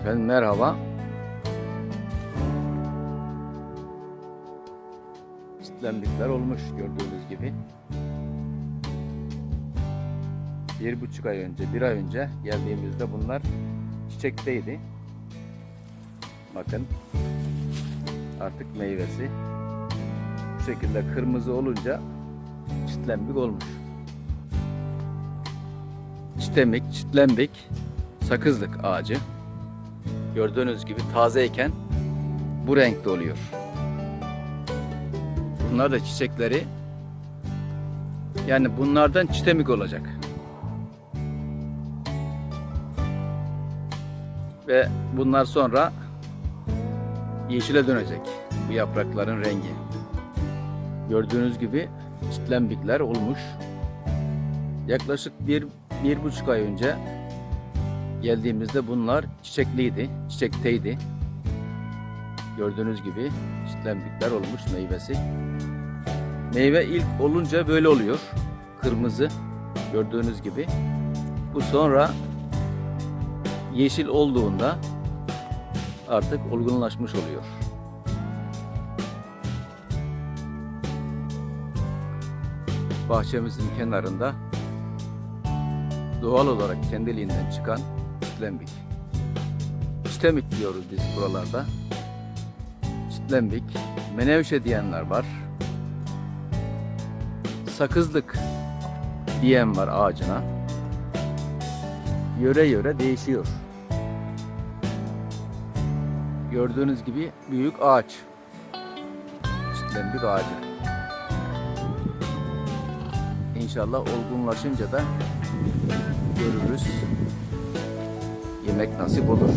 Efendim merhaba. Çitlendikler olmuş gördüğünüz gibi. Bir buçuk ay önce, bir ay önce geldiğimizde bunlar çiçekteydi. Bakın artık meyvesi bu şekilde kırmızı olunca çitlenbik olmuş. Çitemik, çitlembik, sakızlık ağacı. Gördüğünüz gibi tazeyken bu renkte oluyor. Bunlar da çiçekleri yani bunlardan çitemik olacak. Ve bunlar sonra yeşile dönecek bu yaprakların rengi. Gördüğünüz gibi çitlembikler olmuş. Yaklaşık bir, bir buçuk ay önce geldiğimizde bunlar çiçekliydi, çiçekteydi. Gördüğünüz gibi çitlembikler olmuş meyvesi. Meyve ilk olunca böyle oluyor. Kırmızı gördüğünüz gibi. Bu sonra yeşil olduğunda artık olgunlaşmış oluyor. Bahçemizin kenarında doğal olarak kendiliğinden çıkan çitlembik. Çitemik diyoruz biz buralarda. Çitlembik, menevşe diyenler var. Sakızlık diyen var ağacına. Yöre yöre değişiyor. Gördüğünüz gibi büyük ağaç. Çitlembik ağacı. İnşallah olgunlaşınca da görürüz. Yemek nasip olur.